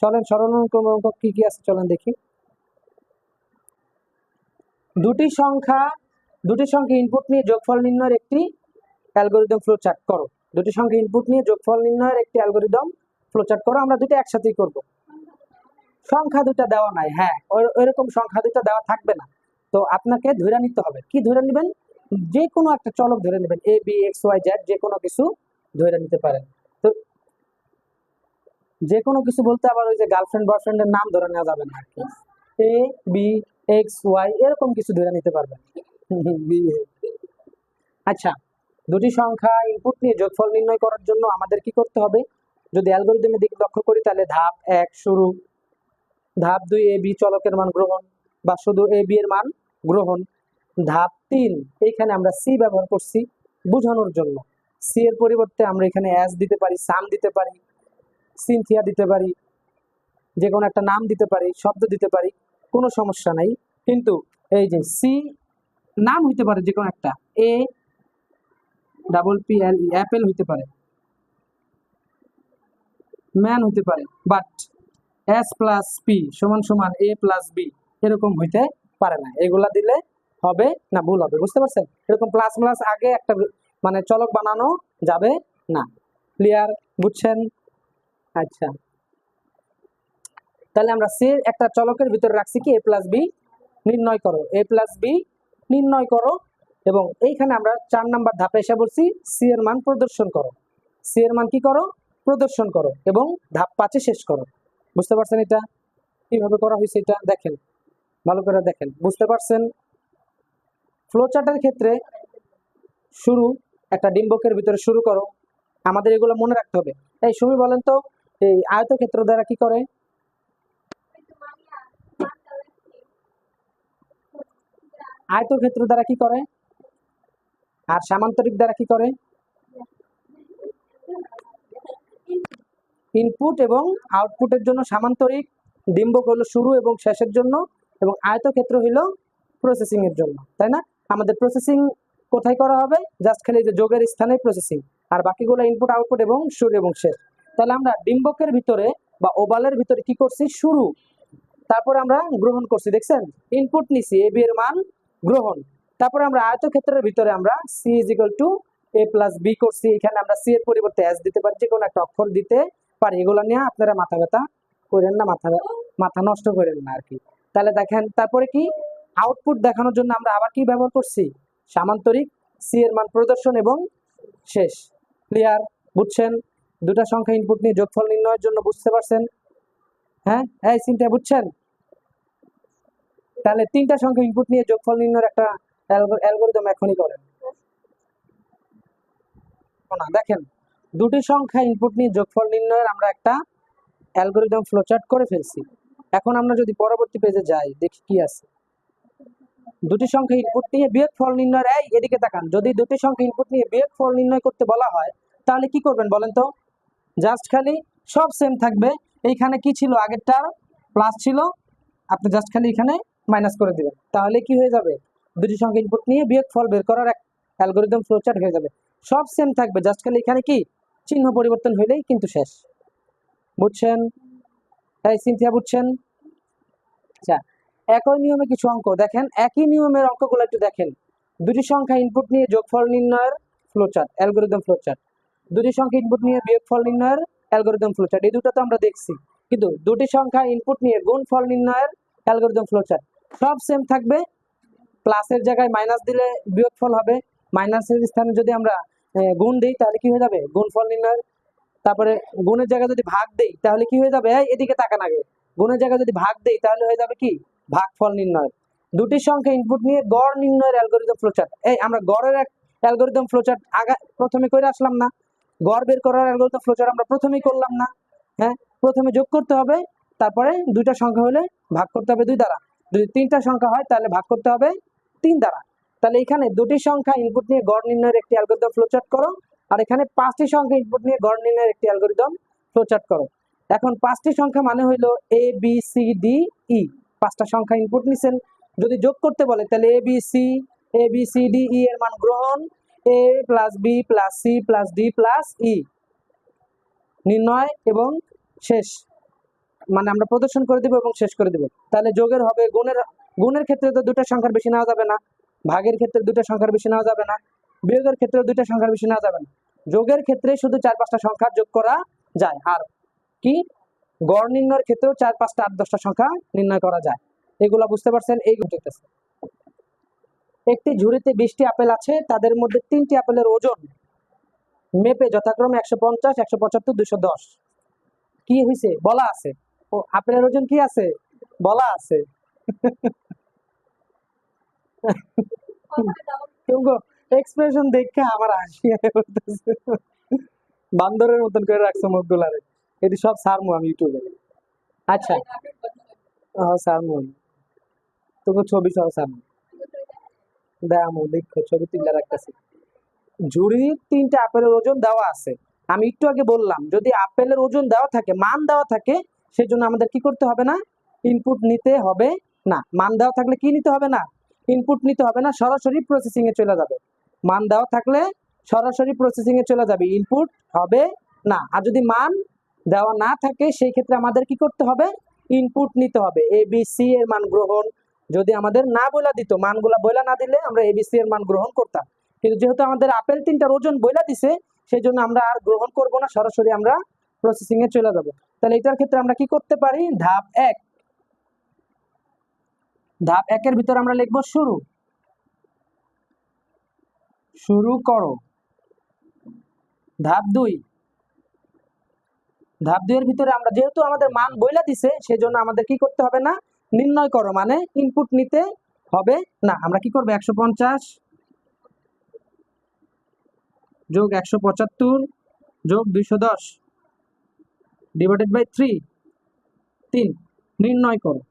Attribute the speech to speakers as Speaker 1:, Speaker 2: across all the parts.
Speaker 1: চলেন, সরলক্রম অঙ্ক কি কি আছে চলেন দেখি। দুটি সংখ্যা দুটি সংখ্যা ইনপুট নিয়ে যোগফল নির্ণয়ের একটি অ্যালগোরিদম ফ্লো চার্ট করো। দুটি সংখ্যা ইনপুট নিয়ে যোগফল নির্ণয়ের একটি অ্যালগোরিদম ফ্লো চার্ট করো, আমরা দুটো একসাথেই করব। সংখ্যা দুটা দেওয়া নাই হ্যাঁ ওই- ওইরকম সংখ্যা দুটা দেওয়া থাকবে না। তো আপনাকে ধরে নিতে হবে। কি ধরে নেবেন? যে কোনো একটা চলক ধরে নেবেন A B X Y Z যে কোনো কিছু ধরে নিতে পারেন। যে কোনো কিছু বলতে আবার ওই যে গার্লফ্রেন্ড বয়ফ্রেন্ডের নাম ধরে নেওয়া যাবে না এ বি এক্স ওয়াই এরকম কিছু ধরে নিতে পারবেন। আচ্ছা দুটি সংখ্যা ইনপুট নিয়ে যোগফল নির্ণয় করার জন্য আমাদের কি করতে হবে? যদি অ্যালগোরিদমের দিকে লক্ষ্য করি, তাহলে ধাপ এক, শুরু। ধাপ দুই এ বি চলকের মান গ্রহণ বা শুধু এ বি এর মান গ্রহণ। ধাপ তিন এইখানে আমরা সি ব্যবহার করছি বোঝানোর জন্য। সি এর পরিবর্তে আমরা এখানে অ্যাস দিতে পারি সাম দিতে পারি। সিনথিয়া দিতে পারি যে কোনো একটা নাম দিতে পারি, শব্দ দিতে পারি, কোনো সমস্যা নাই। কিন্তু এই যে সি নাম হইতে পারে যে কোনো একটা A double P L apple হইতে পারে ম্যান হইতে পারে বাট এস প্লাস পি সমান সমান এ প্লাস বি এরকম হইতে পারে না। এগুলা দিলে হবে না, ভুল হবে, বুঝতে পারছেন? এরকম প্লাস প্লাস আগে একটা মানে চলক বানানো যাবে না। ক্লিয়ার বুঝছেন? আচ্ছা। তাহলে আমরা সি একটা চলকের ভিতরে রাখছি কি? এ প্লাস বি নির্ণয় করো। এ প্লাস বি নির্ণয় করো এবং এইখানে আমরা চার নাম্বার ধাপে এসে বলছি সি এর মান প্রদর্শন করো। সি এর মান কি করো? প্রদর্শন করো এবং ধাপ পাঁচে শেষ করো। বুঝতে পারছেন এটা? কীভাবে করা হয়েছে এটা? দেখেন। ভালো করে দেখেন। বুঝতে পারছেন? ফ্লোচার্টের ক্ষেত্রে শুরু একটা ডিম্বকের ভিতরে শুরু করো। আমাদের এগুলো মনে রাখতে হবে। এই সুমি বলেন তো এই আয়তক্ষেত্র দ্বারা কি করে? আয়তক্ষেত্র দ্বারা কি করে? আর সামান্তরিক দ্বারা কি করে? ইনপুট এবং আউটপুটের জন্য সামান্তরিক ডিম্বক হলো শুরু এবং শেষের জন্য এবং আয়তক্ষেত্র হলো প্রসেসিং এর জন্য, তাই না? আমাদের প্রসেসিং কোথায় করা হবে? জাস্ট খালি যে যোগের স্থানে প্রসেসিং আর বাকিগুলো ইনপুট আউটপুট এবং শুরু এবং শেষ। তাহলে আমরা ডিম্বকের ভিতরে বা ওভালের ভিতরে কি করছি? শুরু। তারপরে আমরা গ্রহণ করছি, দেখছেন? ইনপুট নিছি এ বি এর মান গ্রহণ। তারপরে আমরা আয়তক্ষেত্রের ভিতরে আমরা C is equal to A plus B করছি। এখানে আমরা সি এর পরিবর্তে এস দিতে পারি যে কোনো একটা অক্ষর দিতে পারি। এগুলো নিয়ে আপনারা মাথা ব্যথা করেন না, মাথা মাথা নষ্ট করেন না আর কি তাহলে দেখেন, তারপরে কি? আউটপুট দেখানোর জন্য আমরা আবার কি ব্যবহার করছি? সামান্তরিক সি এর মান প্রদর্শন এবং শেষ। ক্লিয়ার বুঝছেন? দুটা সংখ্যা ইনপুট নিয়ে যোগফল নির্ণয়ের জন্য বুঝতে পারছেন? হ্যাঁ? এই চিন্তা বুঝছেন? তাহলে তিনটা সংখ্যা ইনপুট নিয়ে যোগফল নির্ণয়ের একটা অ্যালগোরিদম এখনই করেন। না, দেখেন, দুটি সংখ্যা ইনপুট নিয়ে যোগফল নির্ণয়ের আমরা একটা অ্যালগোরিদম ফ্লোচার্ট করে ফেলছি। এখন আমরা যদি পরবর্তী পেজে যাই, দেখি কি আছে। দুটি সংখ্যা ইনপুট নিয়ে বিয়োগ ফল নির্ণয়ের, এই এদিকে তাকান, যদি দুটি সংখ্যা ইনপুট নিয়ে বিয়োগ ফল নির্ণয় করতে বলা হয়, তাহলে কি করবেন বলেন তো? জাস্ট খালি সব সেম থাকবে। এইখানে কি ছিল? আগেরটার প্লাস ছিল। আপনি জাস্ট খালি এখানে মাইনাস করে দিবেন। তাহলে কি হয়ে যাবে? দুটি সংখ্যা ইনপুট নিয়ে বিয়োগ ফল বের করার এক অ্যালগোরিদম ফ্লোচার্ট হয়ে যাবে। সব সেম থাকবে। জাস্ট খালি এখানে কি? চিহ্ন পরিবর্তন হইলেই কিন্তু শেষ। বুঝছেন? তাই সিনথিয়া, বুঝছেন? আচ্ছা একই নিয়মে কিছু অঙ্ক। দেখেন, একই নিয়মের অঙ্কগুলো একটু দেখেন। দুটি সংখ্যা ইনপুট নিয়ে যোগফল নির্ণয়ের ফ্লোচার্ট অ্যালগোরিদম ফ্লোচার্ট দুটি সংখ্যা ইনপুট নিয়ে বিয়োগফল নির্ণয়ের অ্যালগোরিদম ফ্লোচার্ট এই দুটো তো আমরা দেখছি। কিন্তু দুটি সংখ্যা ইনপুট নিয়ে গুণফল নির্ণয়ের অ্যালগোরিদম ফ্লোচার্ট সব সেম থাকবে। প্লাসের জায়গায় মাইনাস দিলে বিয়োগফল হবে। মাইনাসের স্থানে যদি আমরা গুণ দিই, তাহলে কি হয়ে যাবে? গুণফল নির্ণয়ের। তারপরে গুণের জায়গায় যদি ভাগ দেই, তাহলে কি হয়ে যাবে? এদিকে তাকান আগে। গুণের জায়গায় যদি ভাগ দেই, তাহলে হয়ে যাবে কি? ভাগফল নির্ণয় দুটি সংখ্যা ইনপুট নিয়ে গড় নির্ণয়ের অ্যালগোরিদম ফ্লোচার্ট এই আমরা গড়ের এক অ্যালগোরিদম ফ্লোচার্ট আগা, প্রথমে করে আসলাম না। গড় বের করার অ্যালগোরিদম ফ্লোচার্ট আমরা প্রথমেই করলাম না হ্যাঁ? প্রথমে যোগ করতে হবে, তারপরে দুইটা সংখ্যা হলে ভাগ করতে হবে দুই দ্বারা। যদি তিনটা সংখ্যা হয়, তাহলে ভাগ করতে হবে তিন দ্বারা। তাহলে এখানে দুটি সংখ্যা ইনপুট নিয়ে গড় নির্ণয়ের একটি অ্যালগোরিদম ফ্লোচার্ট করো, আর এখানে পাঁচটি সংখ্যা ইনপুট নিয়ে গড় নির্ণয়ের একটি অ্যালগোরিদম ফ্লোচার্ট করো। এখন পাঁচটি সংখ্যা মানে হইল A B C D E পাঁচটা সংখ্যা ইনপুট নিছেন। যদি যোগ করতে বলে, তাহলে A B C A B C D E এর মান গ্রহণ A plus B plus C plus D plus E নির্ণয় এবং শেষ। মানে আমরা প্রদর্শন করে দিব এবং শেষ করে দিব। তাহলে যোগের হবে গুণের গুণের ক্ষেত্রে তো দুটো সংখ্যার বেশি নেওয়া যাবে না। ভাগের ক্ষেত্রে দুটো সংখ্যার বেশি নেওয়া যাবে না। বিয়োগের ক্ষেত্রে দুটো সংখ্যার বেশি নেওয়া যাবে না। যোগের ক্ষেত্রে শুধু চার পাঁচটা সংখ্যা যোগ করা যায়। আর কি? গড় নির্ণয়ের ক্ষেত্রেও চার পাঁচটা, আট দশটা সংখ্যা নির্ণয় করা যায়। এগুলা বুঝতে পারছেন? এই দেখতেছে একটি ঝুড়িতে বিশটি আপেল আছে তাদের মধ্যে তিনটি আপেলের ওজন মেপে যথাক্রমে একশো পঞ্চাশ একশো পঁচাত্তর দুশো দশ। কি হয়েছে বলা আছে। ও আপেলের ওজন কি আছে? বলা আছে। এক্সপ্রেশন দেখে আমার হাসি বান্দরের মতন করে রাখছে মুখগুলারে। এটি সব সারমু আমি ইউটিউবে। আচ্ছা। হ্যাঁ সারমু তোকে ছবি সহ সারমু। দেখামু দেখো ছবি তুলে রাখতেছি। ঝুড়ির তিনটা আপেলের ওজন দেওয়া আছে। আমি একটু আগে বললাম, যদি আপেলের ওজন দেওয়া থাকে, মান দেওয়া থাকে, সেজন্য আমাদের কি করতে হবে না? ইনপুট নিতে হবে না। মান দেওয়া থাকলে কি নিতে হবে না? ইনপুট নিতে হবে না, সরাসরি প্রসেসিং এ চলে যাবে। মান দেওয়া থাকলে সরাসরি প্রসেসিং এ চলে যাবে। ইনপুট হবে না। আর যদি মান দেওয়া না থাকে, সেই ক্ষেত্রে আমাদের কি করতে হবে? ইনপুট নিতে হবে। এ বি সি এর মান গ্রহণ যদি আমাদের না বইলা দিত, মানগুলা বইলা না দিলে আমরা এবিসি এর মান গ্রহণ করতাম। কিন্তু যেহেতু আমাদের আপেল তিনটার ওজন বইলা দিছে সেই জন্য আমরা আর গ্রহণ করব না, সরাসরি আমরা প্রসেসিং এ চলে যাব। তাহলে এটার ক্ষেত্রে আমরা কি করতে পারি? ধাপ এক। ধাপ একের ভিতর আমরা লিখব শুরু। শুরু করো। ধাপ দুই। ধাপ দুইয়ের ভিতরে আমরা যেহেতু আমাদের মান বইলা দিছে, সেজন্য আমাদের কি করতে হবে না? নির্ণয় করো মানে ইনপুট নিতে হবে। না, আমরা কি করব? একশো পঞ্চাশ যোগ একশো পঁচাত্তর যোগ দুইশো দশ ডিভাইডেড বাই থ্রি তিন। নির্ণয় করো।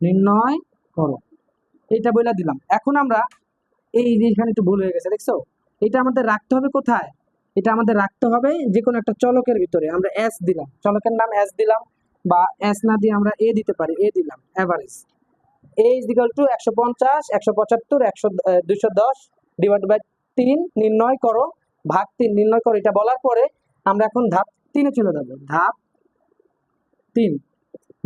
Speaker 1: নির্ণয় করো। এইটা বইলা দিলাম। এখন আমরা এই এখানে একটু ভুল হয়ে গেছে, দেখছ? এটা আমাদের রাখতে হবে কোথায়? এটা আমাদের রাখতে হবে যে কোনো একটা চলকের ভিতরে। আমরা এস দিলাম। চলকের নাম এস দিলাম। বা এস না দিয়ে আমরা এ দিতে পারি এ দিলাম average A is equal to একশো পঞ্চাশ, একশো পঁচাত্তর, একশো দুইশো দশ ডিভাইড বাই তিন, নির্ণয় করো, ভাগ তিন, নির্ণয় করো, এটা বলার পরে আমরা এখন ধাপ তিনে চলে যাব। ধাপ তিন।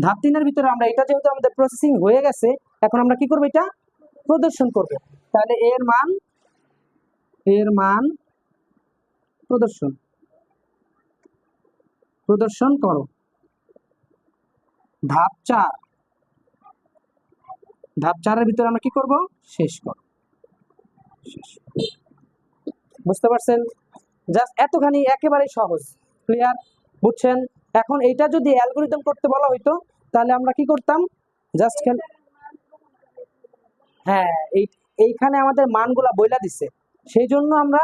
Speaker 1: ধাপ তিনের ভিতরে আমরা, এটা যেহেতু আমাদের প্রসেসিং হয়ে গেছে, এখন আমরা কি করব এটা? প্রদর্শন করব। তাহলে এর মান এর মান প্রদর্শন। প্রদর্শন করো। ধাপ চার। ধাপ চারের ভিতরে আমরা কি করব? শেষ করো শেষ। বুঝতে পারছেন? জাস্ট এতখানি একেবারেই সহজ। ক্লিয়ার? বুঝছেন? এখন এইটা যদি অ্যালগোরিদম করতে বলা হইতো, তাহলে আমরা কি করতাম? জাস্ট হ্যাঁ এই, এইখানে আমাদের মানগুলা বইলা দিছে। সেই জন্য আমরা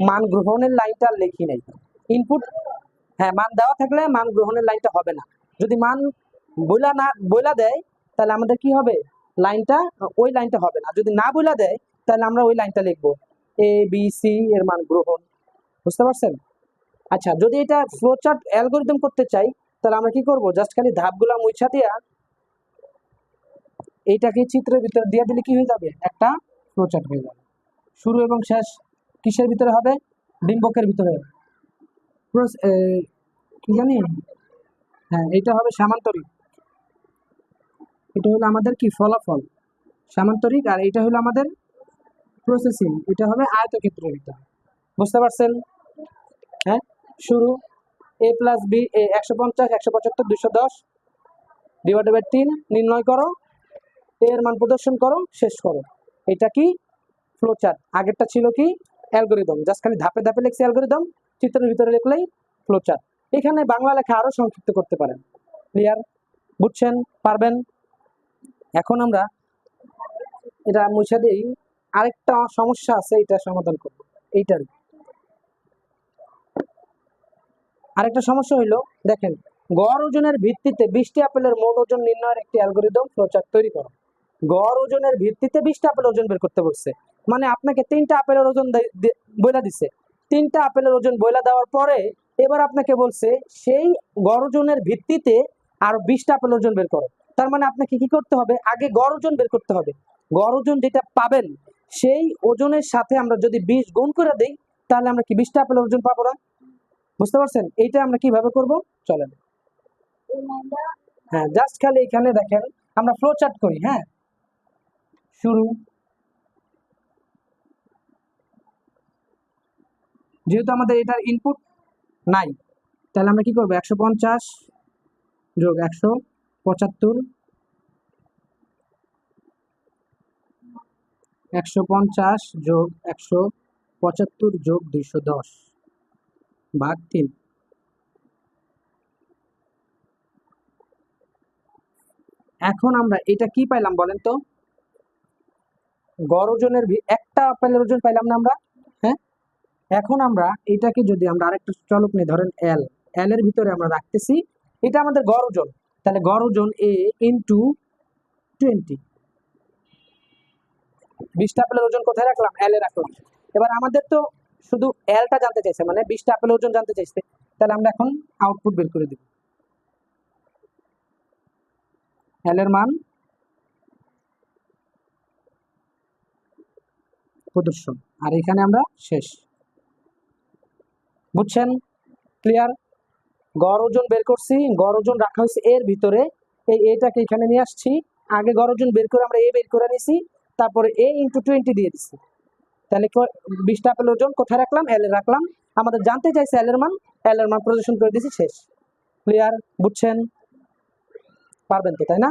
Speaker 1: মান গ্রহণের লাইনটা লিখি নাই। ইনপুট হ্যাঁ মান দেওয়া থাকলে মান গ্রহণের লাইনটা হবে না। যদি মান বইলা না, বইলা দেয়, তাহলে আমাদের কি হবে? লাইনটা, ওই লাইনটা হবে না। যদি না বইলা দেয়, তাহলে আমরা ওই লাইনটা লিখব। এ বি সি এর মান গ্রহণ। বুঝতে পারছেন? আচ্ছা যদি এটা ফ্লোচার্ট অ্যালগোরিদম করতে চাই, তাহলে আমরা কি করব? জাস্ট খালি ধাপগুলা মুছা দিয়া এইটাকে চিত্রের ভিতরে দিয়ে দিলে কি হয়ে যাবে? একটা ফ্লোচার্ট হয়ে যাবে। শুরু এবং শেষ কিসের ভিতরে হবে? ডিম্বকের ভিতরে জানি? হ্যাঁ এটা হবে সামান্তরিক। এটা হলো আমাদের কি? ফলাফল। সামান্তরিক আর এটা হলো আমাদের প্রসেসিং এটা হবে আয়তক্ষেত্রের এটা বুঝতে পারছেন? হ্যাঁ? শুরু। এ প্লাস বি এ একশো পঞ্চাশ, একশো পঁচাত্তর দুশো দশ ডিভাইডেড বাই তিন, নির্ণয় করো। এর মান প্রদর্শন করো, শেষ করো। এটা কি? ফ্লোচার্ট আগেরটা ছিল কি? অ্যালগোরিদম জাস্ট খালি ধাপে ধাপে লিখছি অ্যালগোরিদম চিত্রের ভিতরে লিখলেই ফ্লোচার্ট এখানে বাংলা লেখা আরও সংক্ষিপ্ত করতে পারেন। ক্লিয়ার বুঝছেন? পারবেন? এখন আমরা এটা মুছে দিই। আরেকটা সমস্যা আছে, এটা সমাধান করব। এইটার আরেকটা সমস্যা হইল, দেখেন, গড় ওজনের ভিত্তিতে বিশটি আপেলের মোট ওজন নির্ণয়ের একটি অ্যালগোরিদম ফ্লোচার্ট তৈরি করো। গড় ওজনের ভিত্তিতে বিশটা আপেল ওজন বের করতে বলছে। মানে আপনাকে তিনটা আপেলের ওজন বইলা দিছে। তিনটা আপেলের ওজন বইলা দেওয়ার পরে এবার আপনাকে বলছে, সেই গড় ওজনের ভিত্তিতে আর বিশটা আপেল ওজন বের করো। তার মানে আপনাকে কি করতে হবে? আগে গড় ওজন বের করতে হবে। গড় ওজন যেটা পাবেন, সেই ওজনের সাথে আমরা যদি বিশ গুণ করে দিই, তাহলে আমরা কি বিশটা আপেল ওজন পাবো না? বুঝতে পারছেন? এইটা আমরা কীভাবে করব? চলেন। হ্যাঁ জাস্ট খালি এখানে দেখেন, আমরা ফ্লো চার্ট করি হ্যাঁ? শুরু। যেহেতু আমাদের এটার ইনপুট নাই, তাহলে আমরা কি করব? একশো পঞ্চাশ যোগ একশো পঁচাত্তর। একশো পঞ্চাশ যোগ একশো পঁচাত্তর যোগ দুইশো দশ। ভাগ তিন। এখন আমরা এটা কি পাইলাম বলেন তো? গড় ওজনের একটা আপেলের ওজন পাইলাম না আমরা? হ্যাঁ? এখন আমরা এটাকে যদি আমরা আরেকটা চলক নিই ধরেন এল এল এর ভিতরে আমরা রাখতেছি, এটা আমাদের গড় ওজন। তাহলে গড় ওজন এ ইন্টু টোয়েন্টি বিশটা আপেলের ওজন কোথায় রাখলাম? এল রাখলাম। এবার আমাদের তো শুধু এলটা জানতে চাইছে মানে বিশটা আপেলের ওজন জানতে চাইছে, তাহলে আমরা এখন আউটপুট বের করে দিব। এল এর মান প্রদর্শন। আর এখানে আমরা শেষ। বুঝছেন? ক্লিয়ার গড় ওজন বের করছি, গড় ওজন রাখা হয়েছে এর ভিতরে। এই এটাকে এখানে নিয়ে আসছি। আগে গড় ওজন বের করে আমরা এ বের করে নিয়েছি তারপরে এ ইন্টু টোয়েন্টি দিয়ে দিচ্ছি তাহলে বিশটা আপেল ওজন কোথায় রাখলাম? এল রাখলাম। আমাদের জানতে চাইছে এল এর মান এল এর মান প্রদর্শন করে দিয়েছি শেষ। ক্লিয়ার বুঝছেন? পারবেন তো, তাই না?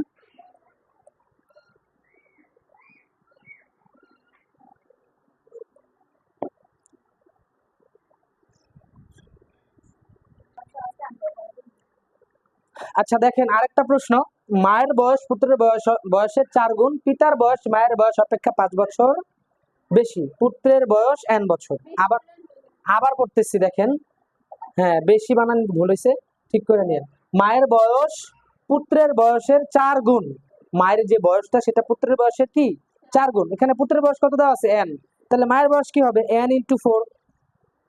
Speaker 1: আচ্ছা দেখেন আরেকটা প্রশ্ন। মায়ের বয়স পুত্রের বয়স, বয়সের চার গুণ, পিতার বয়স মায়ের বয়স অপেক্ষা পাঁচ বছর বেশি, পুত্রের বয়স এন বছর। আবার আবার পড়তেছি, দেখেন। হ্যাঁ বেশি বানান ভুল হয়েছে ঠিক করে নিন মায়ের বয়স পুত্রের বয়সের চার গুণ। মায়ের যে বয়সটা, সেটা পুত্রের বয়সের কি? চার গুণ। এখানে পুত্রের বয়স কত দেওয়া আছে? এন তাহলে মায়ের বয়স কি হবে? এন ইন্টু ফোর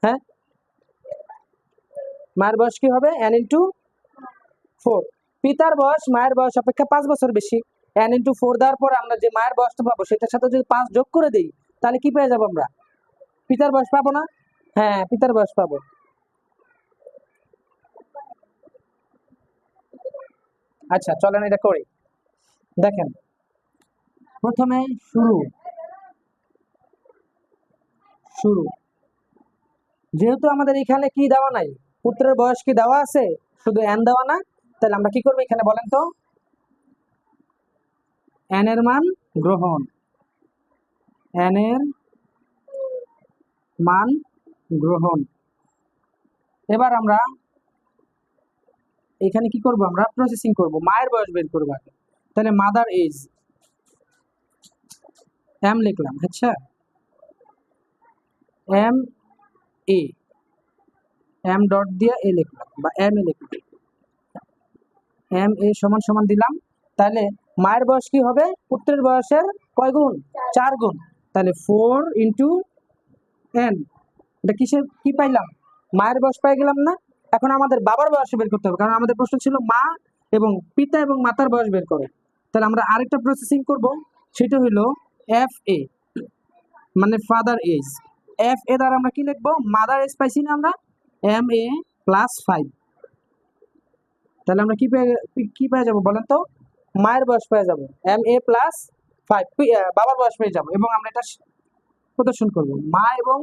Speaker 1: হ্যাঁ? মায়ের বয়স কি হবে? N into four. পিতার বয়স, মায়ের বয়স অপেক্ষা পাঁচ বছর বেশি। এন ইন্টু ফোর দেওয়ার পর আমরা যে মায়ের বয়সটা পাবো, সেটার সাথে যদি পাঁচ যোগ করে দিই, তাহলে কি পেয়ে যাব আমরা? পিতার বয়স পাবো না? হ্যাঁ পিতার বয়স পাবো। আচ্ছা চলেন এটা করি। দেখেন, প্রথমে শুরু। শুরু। যেহেতু আমাদের এখানে কি দেওয়া নাই? পুত্রের বয়স কি দেওয়া আছে? শুধু এন দেওয়া না? তাহলে আমরা কি করব এখানে বলেন তো? এন এর মান গ্রহণ। এন এর মান গ্রহণ। এবার আমরা এখানে কি করব আমরা? প্রসেসিং করব। মায়ের বয়স বের করব আগে। তাহলে মাদার এজ এম লিখলাম আচ্ছা? এম এ এম ডট দিয়ে এ লিখলাম বা এম এ লিখলাম। এম এ সমান সমান দিলাম। তাহলে মায়ের বয়স কি হবে? পুত্রের বয়সের কয় গুণ? চার গুণ। তাহলে ফোর ইন্টু এন এটা কিসের, কি পাইলাম? মায়ের বয়স পাই গেলাম না? এখন আমাদের বাবার বয়স বের করতে হবে, কারণ আমাদের প্রশ্ন ছিল মা এবং পিতা এবং মাতার বয়স বের করে। তাহলে আমরা আরেকটা প্রসেসিং করব, সেটা হলো এফ এ মানে ফাদার এজ এফ এ দ্বারা আমরা কি লিখব? মাদার এজ পাইছি না আমরা? এম এ প্লাস ফাইভ তাহলে আমরা কি পেয়ে কি পেয়ে যাব বলেন তো? মায়ের বয়স পেয়ে যাব। এম এ প্লাস ফাইভ বাবার বয়স পেয়ে যাব এবং আমরা এটা প্রদর্শন করব। মা এবং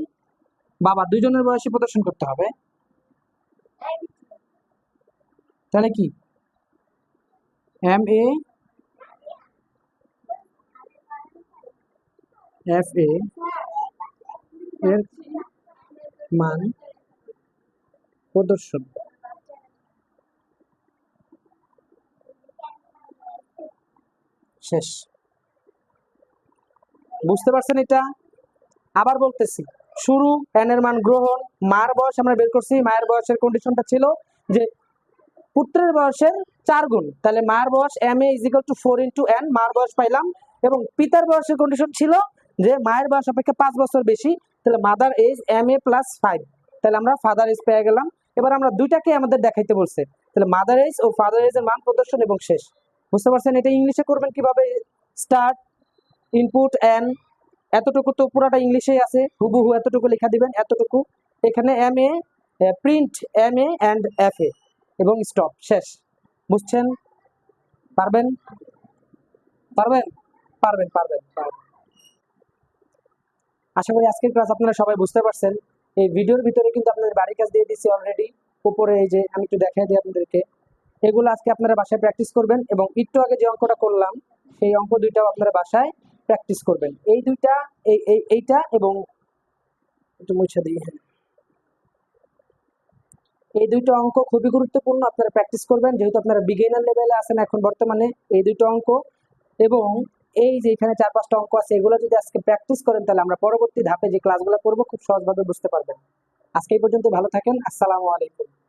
Speaker 1: বাবা দুজনের বয়সে প্রদর্শন করতে হবে। তাহলে কি? এম এ এফ এ এর মান প্রদর্শন। শেষ। বুঝতে পারছেন এটা? আবার বলতেছি, শুরু এন এর মান গ্রহণ, মার বয়স আমরা বের করছি, মায়ের বয়সের কন্ডিশনটা ছিল যে পুত্রের বয়সের চার গুণ। তাহলে মার বয়স M A to four into N মার বয়স পাইলাম, এবং পিতার বয়সের কন্ডিশন ছিল যে মায়ের বয়স অপেক্ষা পাঁচ বছর বেশি, তাহলে mother age M A plus five তাহলে আমরা ফাদার এজ পেয়ে গেলাম। এবার আমরা দুইটাকে আমাদের দেখাইতে বলছে। তাহলে মাদার এজ ও ফাদার এজ এর মান প্রদর্শন এবং শেষ। বুঝতে পারছেন? এটা ইংলিশে করবেন কীভাবে? স্টার্ট ইনপুট এন এতটুকু তো পুরাটা ইংলিশেই আছে। হুবহু এতটুকু লেখা দিবেন, এতটুকু। এখানে M A print M A and F A এবং স্টপ শেষ। বুঝছেন? পারবেন? পারবেন? পারবেন পারবেন পারবেন। আশা করি আজকের ক্লাস আপনারা সবাই বুঝতে পারছেন। এই ভিডিওর ভিতরে কিন্তু আপনাদের বাড়ির কাজ দিয়ে দিচ্ছি অলরেডি উপরে এই যে আমি একটু দেখাই দিই আপনাদেরকে। এগুলো আজকে আপনারা বাসায় প্র্যাকটিস করবেন এবং একটু আগে যে অঙ্কটা করলাম, সেই অঙ্ক দুইটাও আপনারা বাসায় প্র্যাকটিস করবেন। এই দুইটা, এই, এই- এইটা এবং একটু মুছে দিই হ্যাঁ। এই দুইটা অঙ্ক খুবই গুরুত্বপূর্ণ, আপনারা প্র্যাকটিস করবেন। যেহেতু আপনারা বিগিনার লেভেলে আছেন এখন বর্তমানে, এই দুটো অঙ্ক এবং এই যে এখানে চার পাঁচটা অঙ্ক আছে, এগুলো যদি আজকে প্র্যাকটিস করেন, তাহলে আমরা পরবর্তী ধাপে যে ক্লাসগুলো করব, খুব সহজভাবে বুঝতে পারবেন। আজকে এই পর্যন্ত ভালো থাকেন, আসসালামু আলাইকুম।